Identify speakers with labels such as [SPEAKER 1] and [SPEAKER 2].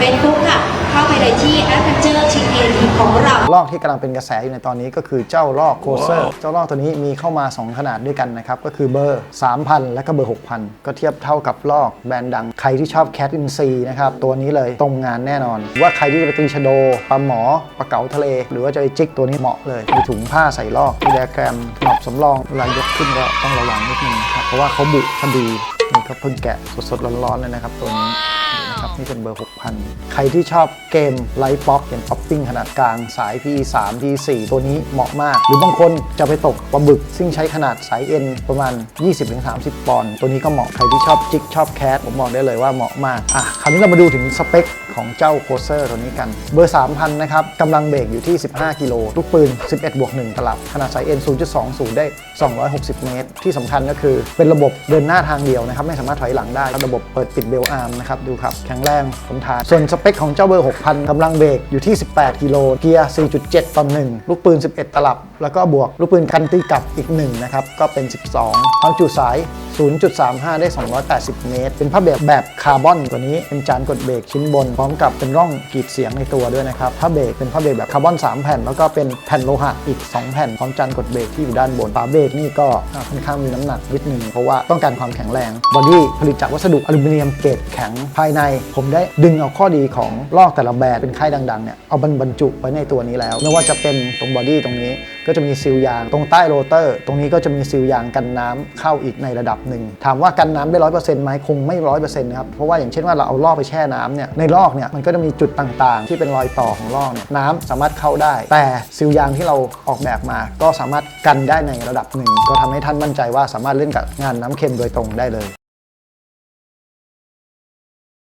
[SPEAKER 1] Facebook ค่ะ เข้าไปเลยที่ Adventure TKD ของเรา
[SPEAKER 2] ลอกที่กำลังเป็นกระแสอยู่ในตอนนี้ก็คือเจ้าลอกโคเซอร์เจ้าลอกตัวนี้มีเข้ามา 2 ขนาดด้วยกันนะครับ ก็คือเบอร์ 3,000 และก็เบอร์ 6,000 ก็เทียบเท่ากับลอกแบรนด์ดัง ใครที่ชอบแคทอินซีนะครับ ตัวนี้เลยตรงงานแน่นอน ว่าใครที่จะไปตีชะโดปลาหมอปลาเก๋าทะเล หรือว่าจะไปจิกตัวนี้เหมาะเลย มีถุงผ้าใส่ลอกมีแดแกรมหนอบสำรองเวลายกขึ้นก็ต้องระวังนิดนึงนะครับเพราะว่าเขาบุพอดีนี่ก็เพิ่งแกะสดๆร้อนๆเลยนะครับตัวนี้ นะครับ นี่เป็นเบอร์ 6,000 ใครที่ชอบเกมไลท์ป๊อกอย่างป๊อปปิ้งขนาดกลางสาย P3 P4 ตัวนี้เหมาะมาก หรือบางคนจะไปตกปลาบึก ซึ่งใช้ขนาดสายเอ็นประมาณ 20-30 ปอนด์ตัวนี้ก็เหมาะใครที่ชอบจิกชอบแคสผมบอกได้เลยว่าเหมาะมากอะคราวนี้เรามาดูถึงสเปค ของเจ้าโคเซอร์ตัวนี้กัน เบอร์ 3,000 นะครับกำลังเบรกอยู่ที่ 15 กิโล ลูกปืน 11 บวก 1 ตลับ ขนาดสายเอ็น0.20 ได้ 260 เมตร ที่สำคัญก็คือเป็นระบบเดินหน้าทางเดียวนะครับ ไม่สามารถถอยหลังได้ ระบบเปิดปิดเบลอาร์มนะครับ ดูครับ แข็งแรงทนทาน ส่วนสเปคของเจ้าเบอร์ 6,000กำลังเบรกอยู่ที่ 18 กิโล เกียร์ 4.7ต่อ1ลูกปืน 11 ตลับ แล้วก็บวกลูกปืนกันตีกลับอีก1นะครับก็เป็น 12 ความจุสาย 0.35 ได้ 280 เมตร เป็นผ้าแบบแบบคาร์บอนตัวนี้เป็นจานกดเบรกชิ้นบน พร้อมกับเป็นร่องกรีดเสียงในตัวด้วยนะครับผ้าเบรกเป็นผ้าเบรกแบบคาร์บอน 3 แผ่น แล้วก็เป็นแผ่นโลหะอีก 2 แผ่น พร้อมจานกดเบรกที่อยู่ด้านบนฝาเบรกนี่ก็ค่อนข้างมีน้ำหนักนิดนึงเพราะว่าต้องการความแข็งแรงบอดี้ผลิตจากวัสดุอลูมิเนียมเกรดแข็งภายใน ผมได้ดึงเอาข้อดีของลอกแต่ละแบรนด์เป็นค่ายดังๆเนี่ยเอาบรรจุไว้ในตัวนี้แล้วไม่ว่าจะเป็นตรงบอดี้ตรงนี้ ก็จะมีซีลยาง ตรงใต้โรเตอร์ ตรงนี้ก็จะมีซีลยางกันน้ำเข้าอีกในระดับหนึ่ง ถามว่ากันน้ำได้ร้อยเปอร์เซ็นต์ไหมคงไม่ร้อยเปอร์เซ็นต์นะครับ เพราะว่าอย่างเช่นว่าเราเอาลอกไปแช่น้ำเนี่ย ในลอกเนี่ยมันก็จะมีจุดต่างๆ ที่เป็นรอยต่อของลอกนี่ยน้ำสามารถเข้าได้ แต่ซีลยางที่เราออกแบบมา ก็สามารถกันได้ในระดับหนึ่ง ก็ทำให้ท่านมั่นใจว่าสามารถเล่นกับงานน้ำเค็มโดยตรงได้เลย